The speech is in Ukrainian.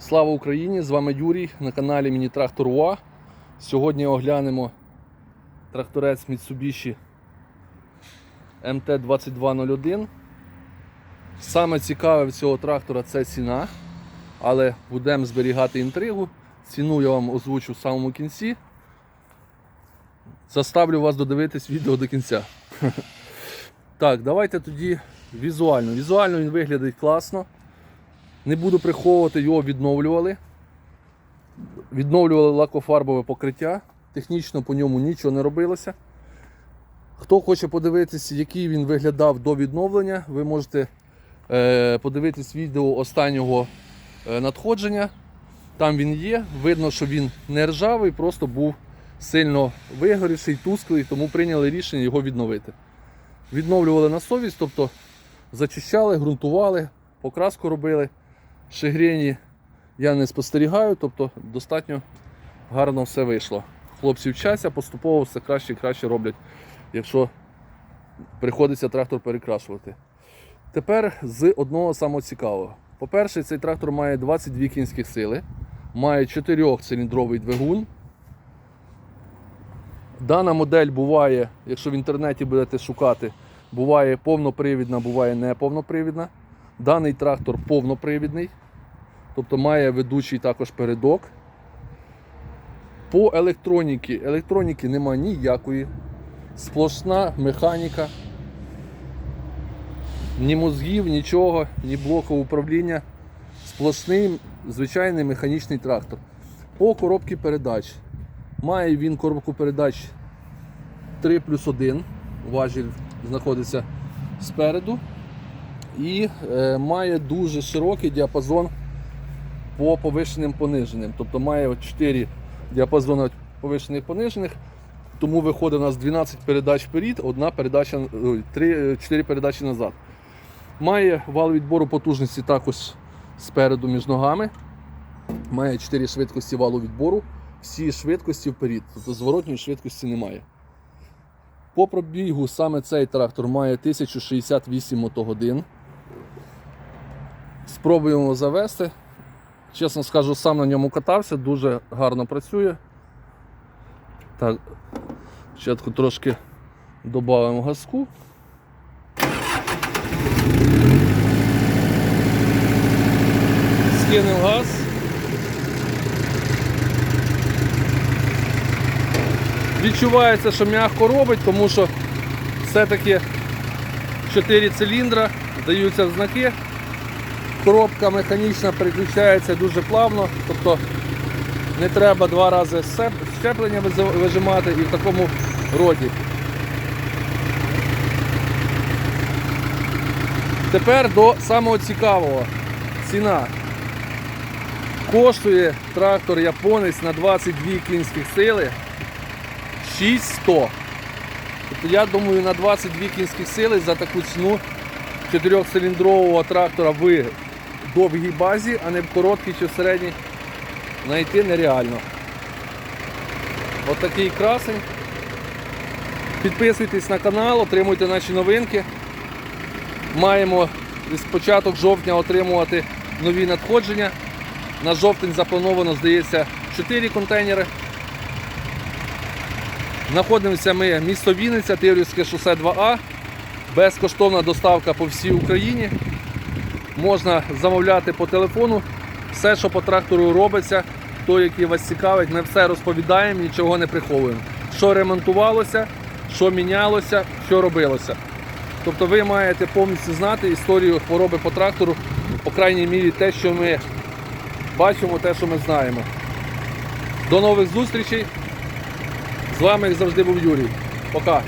Слава Україні! З вами Юрій на каналі Міні-Трактор УА. Сьогодні оглянемо тракторець Mitsubishi MT2201. Саме цікаве в цього трактора це ціна, але будемо зберігати інтригу. Ціну я вам озвучу в самому кінці. Заставлю вас додивитись відео до кінця. Так, давайте тоді візуально. Візуально він виглядить класно. Не буду приховувати, його відновлювали. Відновлювали лакофарбове покриття. Технічно по ньому нічого не робилося. Хто хоче подивитися, який він виглядав до відновлення, ви можете е, подивитись відео останнього е, надходження. Там він є. Видно, що він не ржавий, просто був сильно вигорівший, тусклий, тому прийняли рішення його відновити. Відновлювали на совість, тобто зачищали, ґрунтували, покраску робили. Шигрені я не спостерігаю, тобто достатньо гарно все вийшло. Хлопці вчаться, поступово все краще і краще роблять, якщо приходиться трактор перекрашувати. Тепер з одного самого цікавого. По-перше, цей трактор має 22 кінських сили, має 4-циліндровий двигун. Дана модель буває, якщо в інтернеті будете шукати, буває повнопривідна, буває неповнопривідна. Даний трактор повнопривідний, тобто має ведучий також передок. По електроніки. Електроніки нема ніякої. Сплошна механіка. Ні мозгів, нічого, ні блоку управління. Сплошний звичайний механічний трактор. По коробці передач. Має він коробку передач 3 плюс 1. Важіль знаходиться спереду. І е, має дуже широкий діапазон по повишеним пониженим. Тобто має 4 діапазони повишених понижених. Тому виходить у нас 12 передач вперед, одна передача, 3, 4 передачі назад. Має вал відбору потужності також спереду між ногами. Має 4 швидкості валу відбору, всі швидкості вперед, тобто зворотньої швидкості немає. По пробігу саме цей трактор має 1068 мотогодин. Спробуємо завести. Чесно скажу, сам на ньому катався, дуже гарно працює. Так, спочатку трошки додаємо газку. Скинув газ. Відчувається, що м'яко робить, тому що все-таки 4 циліндра, даються знаки. Коробка механічна переключається дуже плавно, тобто не треба два рази щеплення вижимати і в такому роді. Тепер до самого цікавого. Ціна. Коштує трактор японець на 22 кінських сили 6100. Тобто я думаю, на 22 кінських сили за таку ціну 4-циліндрового трактора в довгій базі, а не в короткій чи середній, знайти нереально. От красень. Підписуйтесь на канал, отримуйте наші новинки. Маємо з початок жовтня отримувати нові надходження. На жовтень заплановано, здається, 4 контейнери. Знаходимося ми місто Вінниця, Тиврівське шосе 2А. Безкоштовна доставка по всій Україні. Можна замовляти по телефону. Все, що по трактору робиться, той, який вас цікавить, ми все розповідаємо, нічого не приховуємо. Що ремонтувалося, що мінялося, що робилося. Тобто ви маєте повністю знати історію хвороби по трактору, по крайній мірі те, що ми бачимо, те, що ми знаємо. До нових зустрічей. З вами як завжди був Юрій. Пока.